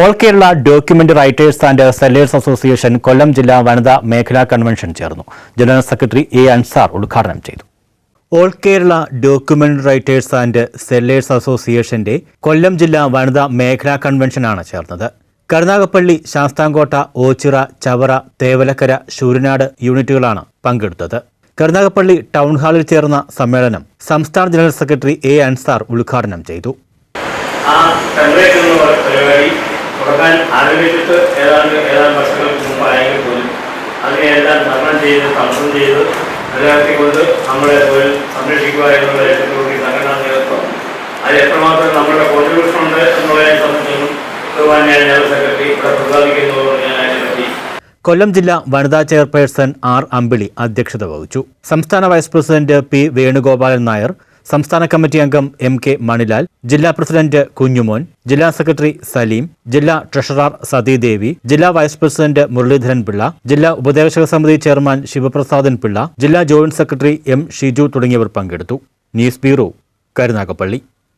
All Kerala document writers and sellers association Kollam ജില്ലാ വനിതാ മേഖലാ കൺവെൻഷൻ ചേർന്നു. ജനറൽ സെക്രട്ടറി എ അൻസാർ ഉദ്ഘാടനം ചെയ്തു. All Kerala document writers and sellers അസോസിയേഷന്റെ കൊല്ലം ജില്ലാ വനിതാ മേഖലാ കൺവെൻഷനാണ് ചേർന്നത്. കരുനാഗപ്പള്ളി ശാസ്താംകോട്ട ഓച്ചിറ ചവറ തേവലക്കര ശൂരനാട് യൂണിറ്റുകളാണ് പങ്കെടുത്തത്. കരുനാഗപ്പള്ളി ടൗൺ ഹാളിൽ ചേർന്ന സമ്മേളനം സംസ്ഥാന ജനറൽ സെക്രട്ടറി എ അൻസാർ ഉദ്ഘാടനം ചെയ്തു. ആ ടെംപ്ലേറ്റ് എന്ന പരിപാടി തുടങ്ങാൻ ആരംഭിച്ചിട്ട് ഏതാണ്ട് ഏതാണ്ട് വർഷങ്ങൾക്ക് മുമ്പായെങ്കിൽ പോലും അതിനെയെല്ലാം തരണം ചെയ്ത് തടസ്സം ചെയ്ത് നിലനിർത്തിക്കൊണ്ട് നമ്മുടെ തൊഴിൽ സംരക്ഷിക്കുക എന്നുള്ള ലക്ഷ്യത്തോടുകൂടി സംഘടനാ നേതൃത്വം. അതിൽ എത്രമാത്രം നമ്മുടെ കോൺട്രിബ്യൂഷൻ ഉണ്ട് എന്നുള്ളതിനെ സംബന്ധിച്ചും ബഹുമാന്യ ജനറൽ സെക്രട്ടറി ഇവിടെ പ്രസ്താവിക്കുന്നു കൊല്ലം ജില്ലാ വനിതാ ചെയർപേഴ്സൺ ആർ അമ്പിളി അധ്യക്ഷത വഹിച്ചു. സംസ്ഥാന vice president P Venugopalan Nair സംസ്ഥാന കമ്മിറ്റി അംഗം എം കെ മണിലാൽ ജില്ലാ പ്രസിഡന്റ് കുഞ്ഞുമോൻ ജില്ലാ സെക്രട്ടറി സലീം ജില്ലാ ട്രഷറർ സതീദേവി ജില്ലാ വൈസ് പ്രസിഡന്റ് മുരളീധരൻ പിള്ള ജില്ലാ ഉപദേശക സമിതി ചെയർമാൻ ശിവപ്രസാദൻ പിള്ള ജില്ലാ ജോയിന്റ് സെക്രട്ടറി എം ഷിജു തുടങ്ങിയവർ പങ്കെടുത്തു. News bureau Karunagappally.